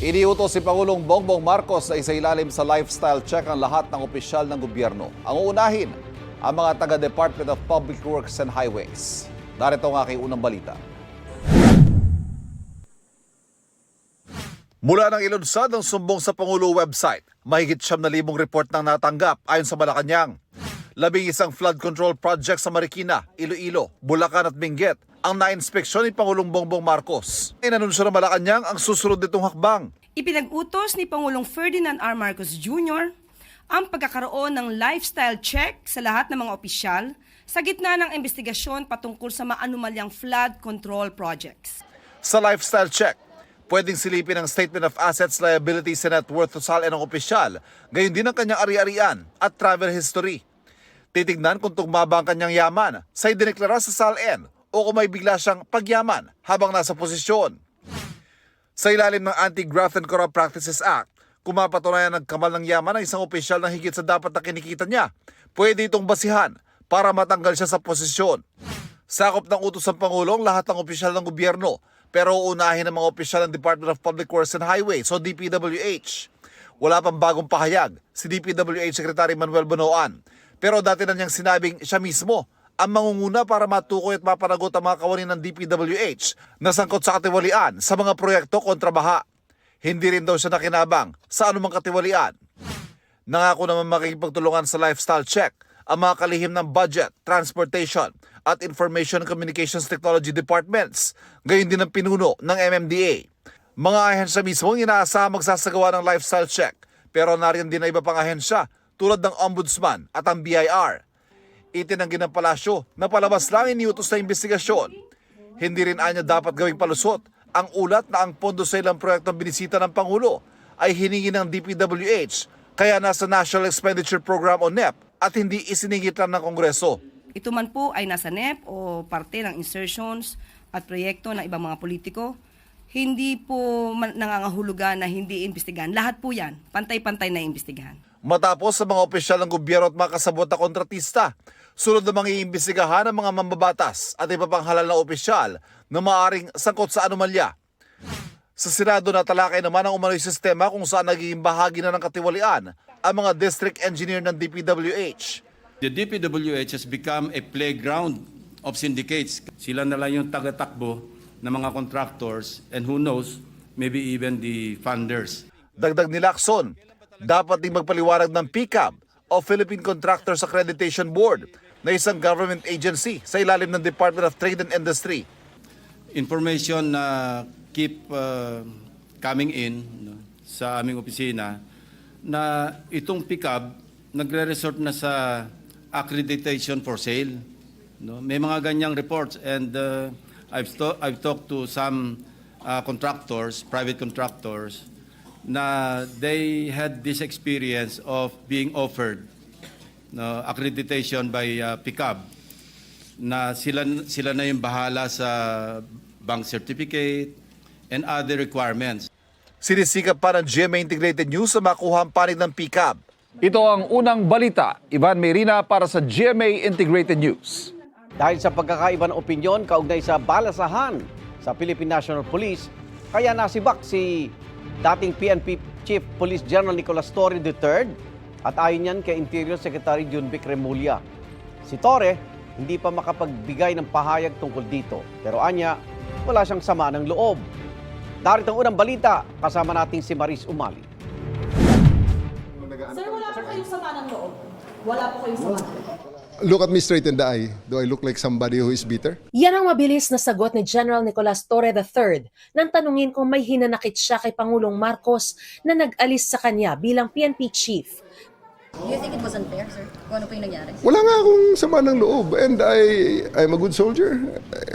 Iniutos si Pangulong Bongbong Marcos na isailalim sa lifestyle check ang lahat ng opisyal ng gobyerno. Ang uunahin, ang mga taga-Department of Public Works and Highways. Narito ang aking unang balita. Mula ng ilunsad ang sumbong sa Pangulo website, mahigit siyam na libong report nang natanggap ayon sa Malacanang. Labing isang flood control project sa Marikina, Iloilo, Bulacan at Benguet ang na-inspeksyon ni Pangulong Bongbong Marcos. Inanunsyo ng Malacanang ang susunod nitong hakbang. Ipinag-utos ni Pangulong Ferdinand R. Marcos Jr. ang pagkakaroon ng lifestyle check sa lahat ng mga opisyal sa gitna ng investigasyon patungkol sa maanumalyang flood control projects. Sa lifestyle check, pwedeng silipin ang Statement of Assets, Liabilities and Net Worth to SALN ng opisyal, gayon din ang kanyang ari-arian at travel history. Titignan kung tugmaba ang kanyang yaman sa idineklara sa SALN o kung may bigla siyang pagyaman habang nasa posisyon. Sa ilalim ng Anti-Graft and Corrupt Practices Act, kung mapatunayan nagkamal ng yaman ng isang opisyal na higit sa dapat na kinikita niya, pwede itong basihan para matanggal siya sa posisyon. Sakop ng utos ng Pangulong lahat ng opisyal ng gobyerno, pero uunahin ng mga opisyal ng Department of Public Works and Highways o DPWH. Wala pang bagong pahayag si DPWH Secretary Manuel Bonoan, pero dati na niyang sinabing siya mismo ang mangunguna para matukoy at mapanagot ang mga kawani ng DPWH na sangkot sa katiwalian sa mga proyekto kontra baha. Hindi rin daw siya nakinabang sa anumang katiwalian. Nangako naman makikipagtulungan sa lifestyle check ang mga kalihim ng budget, transportation at information communications technology departments, gayon din ang pinuno ng MMDA. Mga ahensya mismo ang inaasahan magsasagawa ng lifestyle check, pero nariyan din na iba pang ahensya tulad ng Ombudsman at ang BIR. Itinanggi ng palasyo na palabas lang iniutos na investigasyon. Hindi rin anya dapat gawing palusot ang ulat na ang pondo sa ilang proyektong binisita ng Pangulo ay hiningi ng DPWH kaya nasa National Expenditure Program o NEP at hindi isiningit lang ng Kongreso. Ito man po ay nasa NEP o parte ng insertions at proyekto ng ibang mga politiko. Hindi po nangangahulugan na hindi imbestigahan. Lahat po yan, pantay-pantay na imbestigahan. Matapos sa mga opisyal ng gobyerno at mga kasabot na kontratista, sunod namang iimbestigahan ng mga mambabatas at iba pang halal na opisyal na maaring sangkot sa anomalya. Sa Senado na talakay naman ang umano'y sistema kung saan nagiging bahagi na ng katiwalian ang mga district engineer ng DPWH. The DPWH has become a playground of syndicates. Sila na lang yung tagatakbo ng mga contractors and who knows, maybe even the funders. Dagdag ni Lacson, dapat ding magpaliwanag ng PCAB o Philippine Contractors Accreditation Board na isang government agency sa ilalim ng Department of Trade and Industry. Information na keep uh, coming in no, sa aming opisina na itong pickup nagre-resort na sa accreditation for sale. No? May mga ganyang reports and uh, I've, I've talked to some uh, contractors, private contractors, na they had this experience of being offered no, accreditation by uh, pickup na sila sila na yung bahala sa bank certificate and other requirements. Sinisikap pa ng GMA Integrated News sa makuha ang panig ng PCAB. Ito ang unang balita. Ivan Merina para sa GMA Integrated News. Dahil sa pagkakaiba ng opinyon kaugnay sa balasahan sa Philippine National Police, kaya nasibak si dating PNP Chief Police General Nicolas Torre III at ayon yan kay Interior Secretary Junvic Remulla. Si Torre hindi pa makapagbigay ng pahayag tungkol dito, pero anya, wala siyang sama ng loob. Darito ang unang balita, kasama natin si Maris Umali. Sir, wala po kayong sama ng loob. Wala po kayong sama ng loob. Look at me straight in the eye. Do I look like somebody who is bitter? Yan ang mabilis na sagot ni General Nicolas Torre III nang tanungin kung may hinanakit siya kay Pangulong Marcos na nag-alis sa kanya bilang PNP chief. Do you think it was unfair, sir? Kung ano po yung nangyari? Wala nga akong sama ng loob. And I, I'm a good soldier.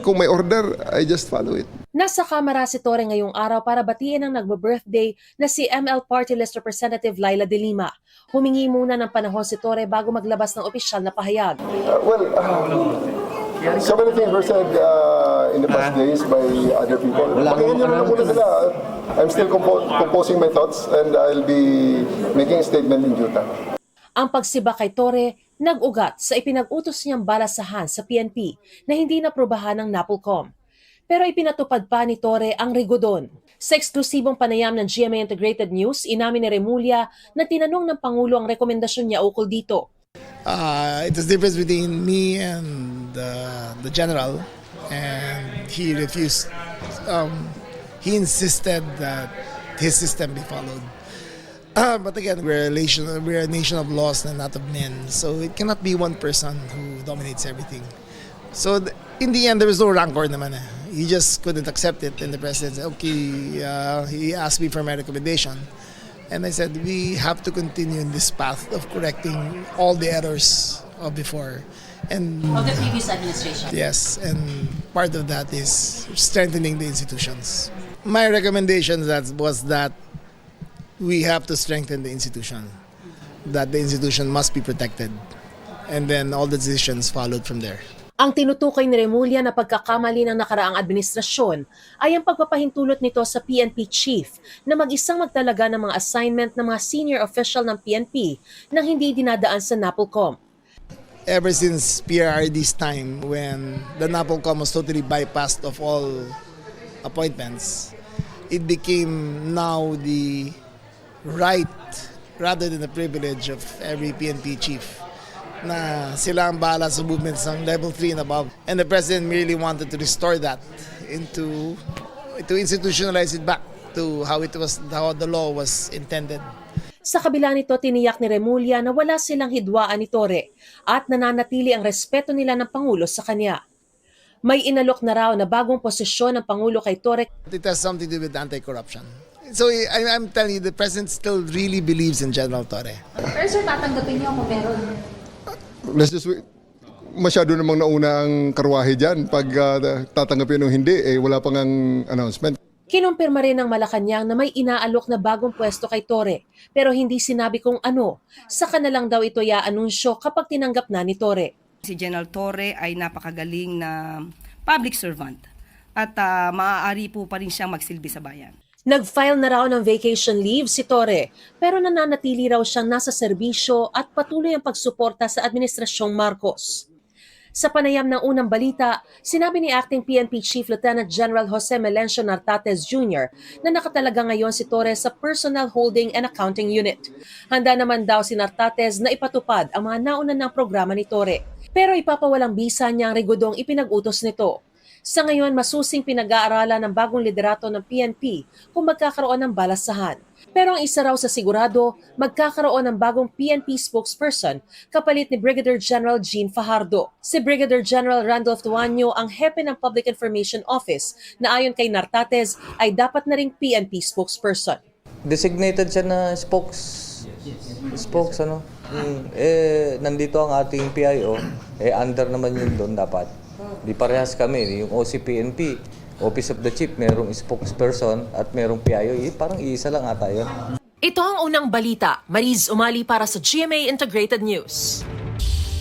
Kung may order, I just follow it. Nasa kamera si Torre ngayong araw para batiin ang nagbe-birthday na si ML Party List Representative Laila De Lima. Humingi muna ng panahon si Torre bago maglabas ng opisyal na pahayag. Uh, well, uh, so many things were said uh, in the past days by other people. Pakinggan nyo na lang muna sila. I'm still compo- composing my thoughts and I'll be making a statement in due time. Ang pagsiba kay Torre nag-ugat sa ipinag-utos niyang balasahan sa PNP na hindi naprubahan ng NAPOLCOM. Pero ipinatupad pa ni Torre ang rigodon. Sa eksklusibong panayam ng GMA Integrated News, inamin ni Remulla na tinanong ng Pangulo ang rekomendasyon niya ukol dito. uh, it was difference between me and uh, the general, and he refused. Um, he insisted that his system be followed. Uh, but again, we're a nation. We're a nation of laws and not of men. So it cannot be one person who dominates everything. So th- in the end, there was no rancor naman. Eh. He just couldn't accept it, and the president said, "Okay." Uh, he asked me for my recommendation. And I said, we have to continue in this path of correcting all the errors of before. And Of the previous administration. yes, and part of that is strengthening the institutions. My recommendation that was that we have to strengthen the institution, that the institution must be protected, and then all the decisions followed from there. Ang tinutukoy ni Remulla na pagkakamali ng nakaraang administrasyon ay ang pagpapahintulot nito sa PNP chief na mag-isang magtalaga ng mga assignment ng mga senior official ng PNP nang hindi dinadaan sa NAPOLCOM. ever since PRRD's time when the NAPOLCOM was totally bypassed of all appointments, it became now the right rather than the privilege of every PNP chief na sila ang bahala sa movements ng level 3 and above. And the President merely wanted to restore that into, to institutionalize it back to how it was, how the law was intended. Sa kabila nito, tiniyak ni Remulla na wala silang hidwaan ni Torre at nananatili ang respeto nila ng Pangulo sa kanya. May inalok na raw na bagong posisyon ng Pangulo kay Torre It has something to do with anti-corruption. So I, I'm telling you, the president still really believes in General Torre. Pero sir, tatanggapin niyo kung meron. Let's just wait. Masyado namang nauna ang karwahe dyan. Pag uh, tatanggapin o hindi, eh, wala pang ang announcement. Kinumpirma rin ng Malacanang na may inaalok na bagong pwesto kay Torre pero hindi sinabi kung ano. Saka na lang daw ito i-anunsyo kapag tinanggap na ni Torre. Si General Torre ay napakagaling na public servant at ah, maaari po pa rin siyang magsilbi sa bayan. Nag-file na raw ng vacation leave si Torre pero nananatili raw siyang nasa serbisyo at patuloy ang pagsuporta sa Administrasyong Marcos. Sa panayam ng unang balita, sinabi ni Acting PNP Chief Lieutenant General Jose Melencio Nartates Jr. na nakatalaga ngayon si Torre sa Personal Holding and Accounting Unit. Handa naman daw si Nartates na ipatupad ang mga nauna ng programa ni Torre. Pero ipapawalang bisa niya ang rigodong ipinag-utos nito. Sa ngayon, masusing pinag-aaralan ng bagong liderato ng PNP kung magkakaroon ng balasahan. Pero ang isa raw sa sigurado, magkakaroon ng bagong PNP spokesperson kapalit ni Brigadier General Jean Fajardo. Si Brigadier General Randolph Tuanyo ang hepe ng Public Information Office na ayon kay Nartates ay dapat na ring PNP spokesperson. designated siya na spokes spokes ano eh nandito ang ating PIO eh under naman yun doon dapat di parehas kami yung OCPNP Office of the Chief merong spokesperson at merong PIO eh, parang iisa lang ata yun Ito ang unang balita. Mariz Umali para sa GMA Integrated News.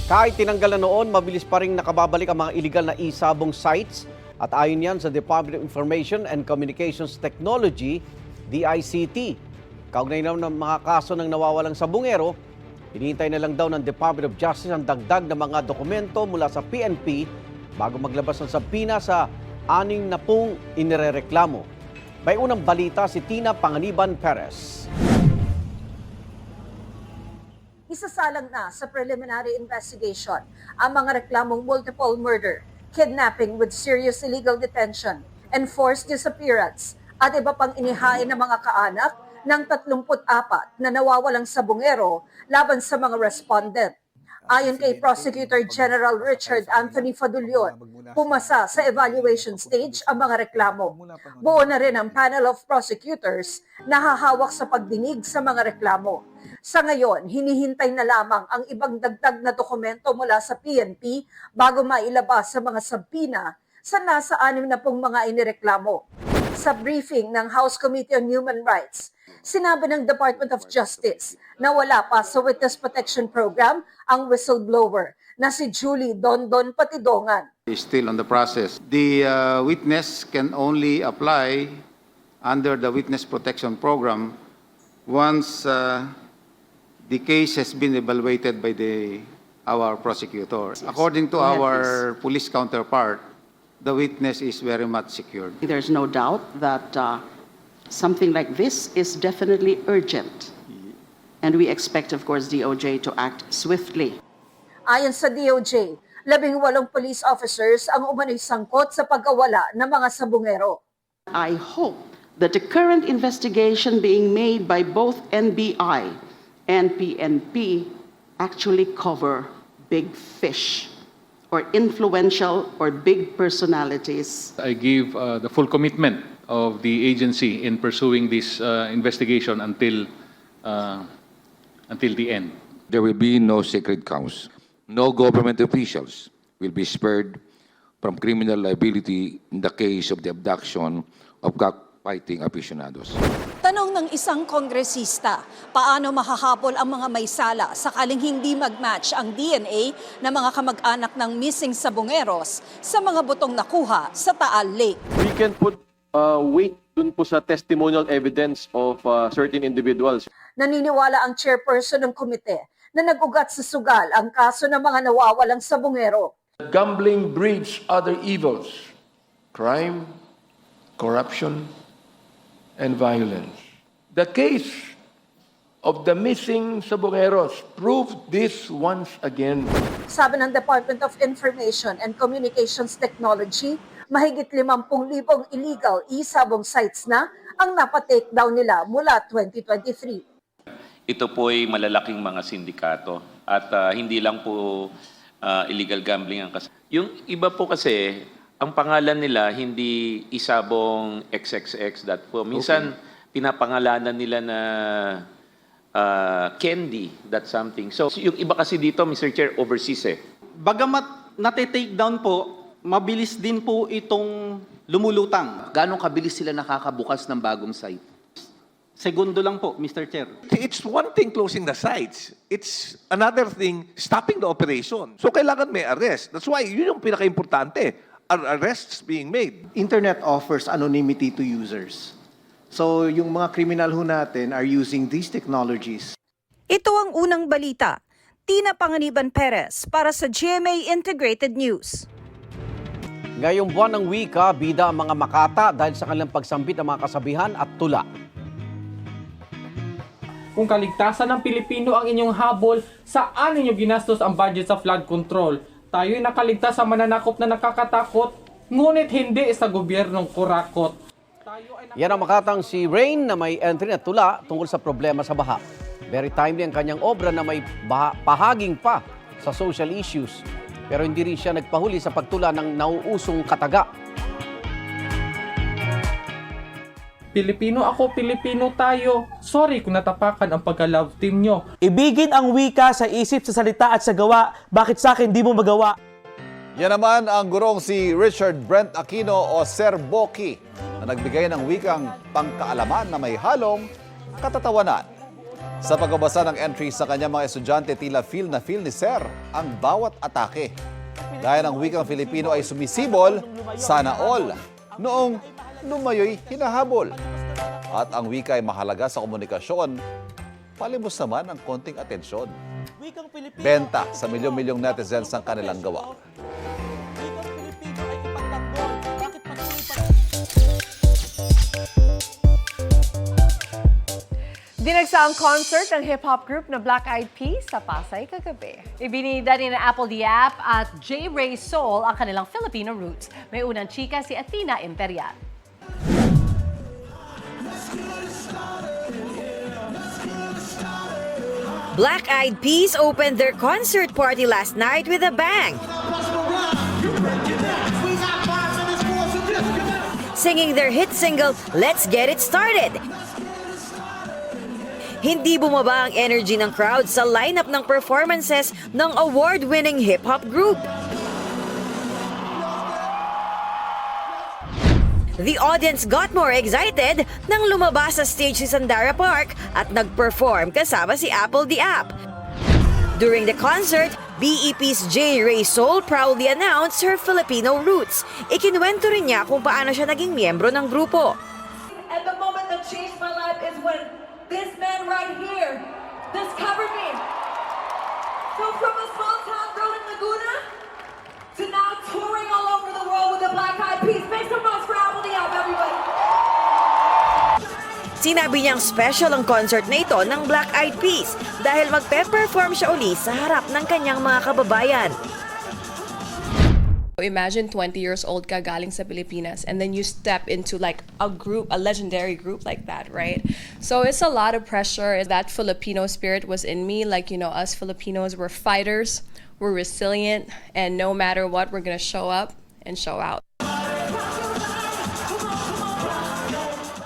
Kahit tinanggal na noon, mabilis pa rin nakababalik ang mga illegal na e-sabong sites at ayon yan sa Department of Information and Communications Technology, DICT. Kaugnay naman ng mga kaso ng nawawalang sabungero, hinihintay na lang daw ng Department of Justice ang dagdag na mga dokumento mula sa PNP bago maglabas ng sabina sa aning na pong inirereklamo. May unang balita si Tina Panganiban Perez. Isasalang na sa preliminary investigation ang mga reklamong multiple murder, kidnapping with serious illegal detention, enforced disappearance, at iba pang inihain ng mga kaanak ng 34 na nawawalang sabungero laban sa mga respondent. Ayon kay Prosecutor General Richard Anthony Fadulyon, pumasa sa evaluation stage ang mga reklamo. Buo na rin ang panel of prosecutors na hahawak sa pagdinig sa mga reklamo. Sa ngayon, hinihintay na lamang ang ibang dagdag na dokumento mula sa PNP bago mailabas sa mga sabina sa nasa anim na pong mga inireklamo. Sa briefing ng House Committee on Human Rights, sinabi ng Department of Justice na wala pa sa Witness Protection Program ang whistleblower na si Julie Dondon Patidongan. is still on the process. The uh, witness can only apply under the Witness Protection Program once uh, the case has been evaluated by the, our prosecutor. According to our police counterpart, the witness is very much secured. There's no doubt that uh, something like this is definitely urgent. And we expect, of course, DOJ to act swiftly. Ayon sa DOJ, labing walong police officers ang umano'y sangkot sa pagkawala ng mga sabungero. I hope that the current investigation being made by both NBI and PNP actually cover big fish or influential or big personalities I give uh, the full commitment of the agency in pursuing this uh, investigation until, uh, until the end. There will be no sacred cows. No government officials will be spared from criminal liability in the case of the abduction of cockfighting aficionados. Ng isang kongresista, paano mahahabol ang mga may sala sakaling hindi mag-match ang DNA ng mga kamag-anak ng missing sabongeros sa mga butong nakuha sa Taal Lake? we can put uh, weight dun po sa testimonial evidence of uh, certain individuals. Naniniwala ang chairperson ng komite na nag-ugat sa sugal ang kaso ng mga nawawalang sabongero. Gambling breeds other evils, crime, corruption, and violence. The case of the missing Saboneros proved this once again. Sabi ng Department of Information and Communications Technology, mahigit 50,000 illegal e-sabong sites na ang napatake down nila mula 2023. ito po ay malalaking mga sindikato at ah, hindi lang po ah, illegal gambling ang kas. Yung iba po kasi, ang pangalan nila hindi isabong XXX that po. Pinapangalanan nila na ah, candy that something. So yung iba kasi dito, Mr. Chair, overseas eh. Bagamat nate-take down po, mabilis din po itong lumulutang. Ganong kabilis sila nakakabukas ng bagong site? Segundo lang po, Mr. Chair. It's one thing closing the sites. It's another thing stopping the operation. So kailangan may arrest. That's why yun yung pinaka-importante. Are arrests being made. Internet offers anonymity to users. So yung mga kriminal ho natin are using these technologies Ito ang unang balita. Tina Panganiban Perez para sa GMA Integrated News. Ngayong buwan ng wika, bida ang mga makata dahil sa kanilang pagsambit ng mga kasabihan at tula. Kung kaligtasan ng Pilipino ang inyong habol, saan ninyo ginastos ang budget sa flood control? Tayo'y nakaligtas sa mananakop na nakakatakot, ngunit hindi sa gobyernong kurakot. Yan ang makatang si Rain na may entry na tula tungkol sa problema sa baha. Very timely ang kanyang obra na may baha, pahaging pa sa social issues. Pero hindi rin siya nagpahuli sa pagtula ng nauusong kataga. Pilipino ako, Pilipino tayo. Sorry kung natapakan ang pagka-love team nyo. Ibigin ang wika sa isip, sa salita at sa gawa. Bakit sa akin di mo magawa? Yan naman ang gurong si Richard Brent Aquino o Sir Boki na nagbigay ng wikang pangkaalaman na may halong katatawanan. Sa pagbabasa ng entry sa kanyang mga estudyante, tila feel na feel ni Sir ang bawat atake. Dahil ang wikang Filipino ay sumisibol, sana all, noong lumayo'y hinahabol. At ang wika ay mahalaga sa komunikasyon, palimos naman ang konting atensyon. Benta sa milyong-milyong netizens ang kanilang gawa. Dinagsa ang concert ng hip-hop group na Black Eyed Peas sa Pasay kagabi. Ibinida ni na Apple the App at J. Ray Soul ang kanilang Filipino roots. May unang chika si Athena Imperial. Black Eyed Peas opened their concert party last night with a bang. Singing their hit single, Let's Get It Started. Hindi bumaba ang energy ng crowd sa lineup ng performances ng award-winning hip-hop group. The audience got more excited nang lumabas sa stage si Sandara Park at nag-perform kasama si Apple the App. During the concert, BEP's J. Ray Soul proudly announced her Filipino roots. Ikinuwento rin niya kung paano siya naging miyembro ng grupo. And the moment that changed my life is when this man right here discovered me. So from a small town girl in Laguna the Black Eyed Peas. Make some noise for Apple Diab, everybody. Sinabi niyang special ang concert na ito ng Black Eyed Peas dahil magpe-perform siya uli sa harap ng kanyang mga kababayan. Imagine 20 years old ka galing sa Pilipinas and then you step into like a group, a legendary group like that, right? So it's a lot of pressure. That Filipino spirit was in me. Like, you know, us Filipinos, we're fighters, we're resilient, and no matter what, we're going to show up and show out.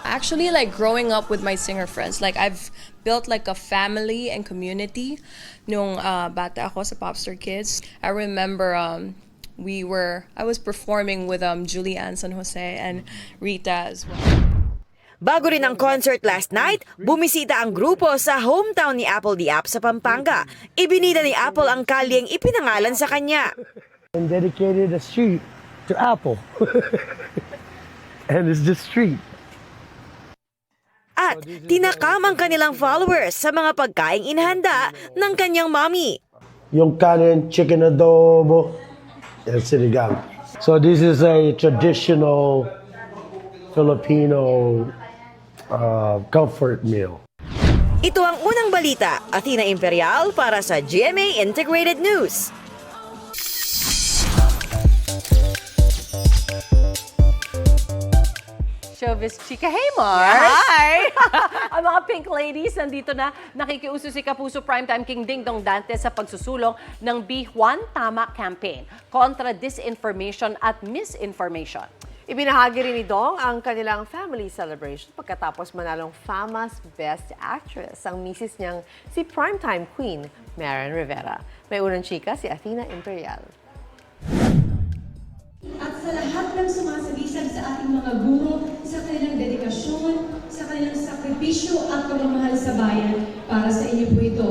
Actually, like growing up with my singer friends, like I've built like a family and community nung uh, bata ako sa Popstar Kids. I remember um, we were, I was performing with um, Julianne San Jose and Rita as well. Bago rin ang concert last night, bumisita ang grupo sa hometown ni Apple the App sa Pampanga. Ibinida ni Apple ang kalyeng ipinangalan sa kanya. and dedicated a street to Apple. and it's the street. At tinakam ang kanilang followers sa mga pagkaing inihanda ng kanyang mommy. Yung kanin, chicken adobo, and sinigang. So this is a traditional Filipino uh, comfort meal. Ito ang unang balita, Athena Imperial para sa GMA Integrated News. Showbiz Chika. Hey, Mars! Hi! Ang mga Pink Ladies, nandito na nakikiuso si Kapuso Primetime King Ding Dong Dante sa pagsusulong ng Be Juan Tama campaign kontra disinformation at misinformation. Ibinahagi rin ni Dong ang kanilang family celebration pagkatapos manalong FAMA's Best Actress ang misis niyang si primetime queen Marian Rivera. May unang chika si Athena Imperial. Sa lahat ng sumasagisag sa ating mga guro sa kanilang dedikasyon, sa kanilang sakripisyo at pagmamahal sa bayan, para sa inyo po ito.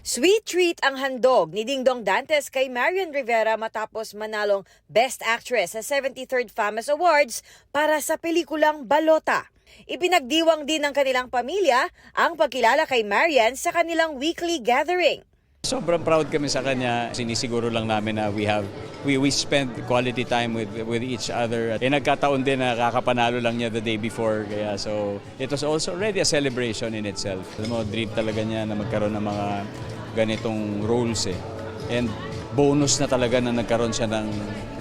Sweet treat ang handog ni Ding Dong Dantes kay Marian Rivera matapos manalong Best Actress sa 73rd FAMAS Awards para sa pelikulang Balota. Ipinagdiwang din ng kanilang pamilya ang pagkilala kay Marian sa kanilang weekly gathering. Sobrang proud kami sa kanya. Sinisiguro lang namin na we have we we spend quality time with with each other. Eh nagkataon din na kakapanalo lang niya the day before kaya so it was also already a celebration in itself. Alam mo, dream talaga niya na magkaroon ng mga ganitong roles eh. And bonus na talaga na nagkaroon siya ng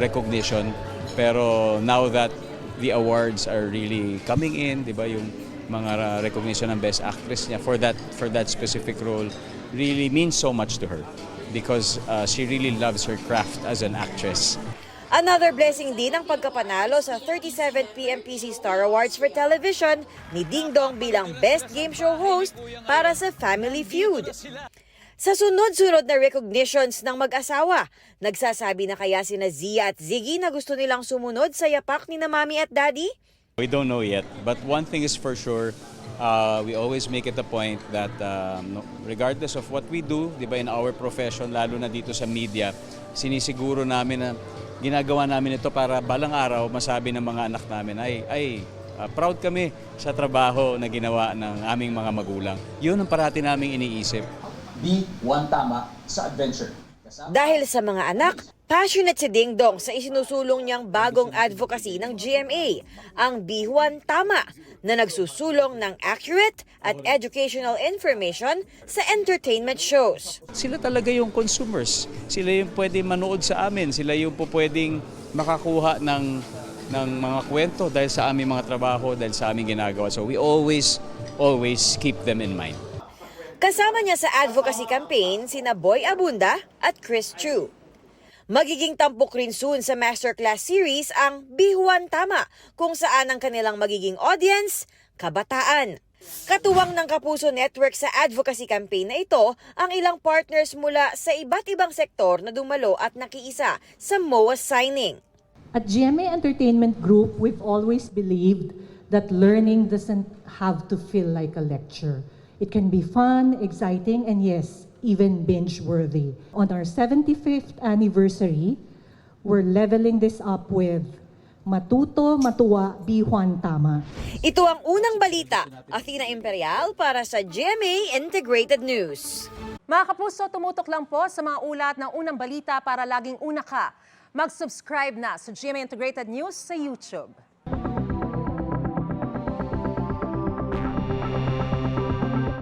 recognition. Pero now that the awards are really coming in, 'di ba, yung mga recognition ng best actress niya for that for that specific role really means so much to her because uh, she really loves her craft as an actress. Another blessing din ang pagkapanalo sa 37th PMPC Star Awards for Television ni Ding Dong bilang Best Game Show Host para sa Family Feud. Sa sunod-sunod na recognitions ng mag-asawa, nagsasabi na kaya sina Zia at Ziggy na gusto nilang sumunod sa yapak ni na Mami at Daddy? We don't know yet, but one thing is for sure, uh, we always make it a point that um, regardless of what we do, di ba, in our profession, lalo na dito sa media, sinisiguro namin na ginagawa namin ito para balang araw masabi ng mga anak namin ay, ay uh, proud kami sa trabaho na ginawa ng aming mga magulang. Yun ang parati naming iniisip. Be one tama sa adventure. Dahil sa mga anak, passionate si Ding Dong sa isinusulong niyang bagong advocacy ng GMA, ang Bihuan Tama, na nagsusulong ng accurate at educational information sa entertainment shows. Sila talaga yung consumers. Sila yung pwede manood sa amin. Sila yung po pwedeng makakuha ng, ng mga kwento dahil sa aming mga trabaho, dahil sa aming ginagawa. So we always, always keep them in mind. Kasama niya sa advocacy campaign sina Boy Abunda at Chris Chu. Magiging tampok rin soon sa masterclass series ang Bihuan Tama kung saan ang kanilang magiging audience, kabataan. Katuwang ng Kapuso Network sa advocacy campaign na ito ang ilang partners mula sa iba't ibang sektor na dumalo at nakiisa sa MOA signing. At GMA Entertainment Group, we've always believed that learning doesn't have to feel like a lecture. It can be fun, exciting, and yes, even binge-worthy. On our 75th anniversary, we're leveling this up with Matuto, Matuwa, Bihuan Tama. Ito ang unang balita, Athena Imperial para sa GMA Integrated News. Mga kapuso, tumutok lang po sa mga ulat ng unang balita para laging una ka. Mag-subscribe na sa GMA Integrated News sa YouTube.